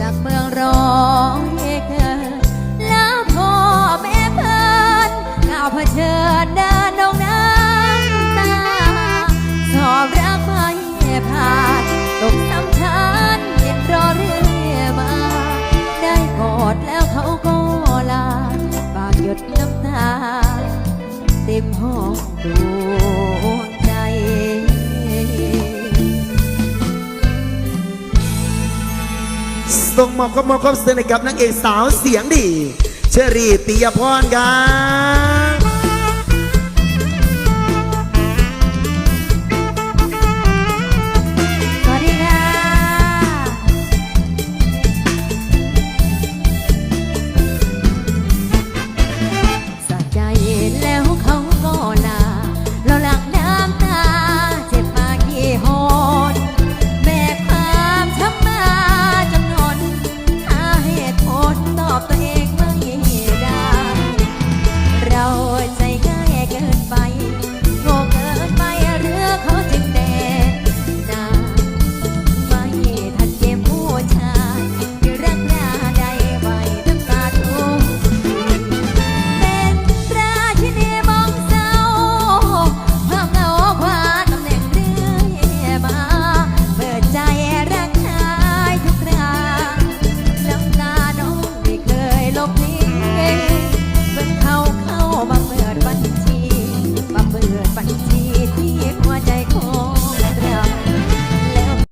จากเมืองร้องเกิดแล้วพ่อแม่เพิ่นก้าวเผชิญเดินดงน้ำตาสอบรักไม่ผ่านตกสำคัญเย็นรอเรื่อยมา ได้กอดแล้วเขาก็ลาปากหยดน้ำตา เต็มห้องดู ส่งมอบข้อมอบความสนให้กับนางเอกสาวเสียงดี เชอรี่ปิยพรครับ 你。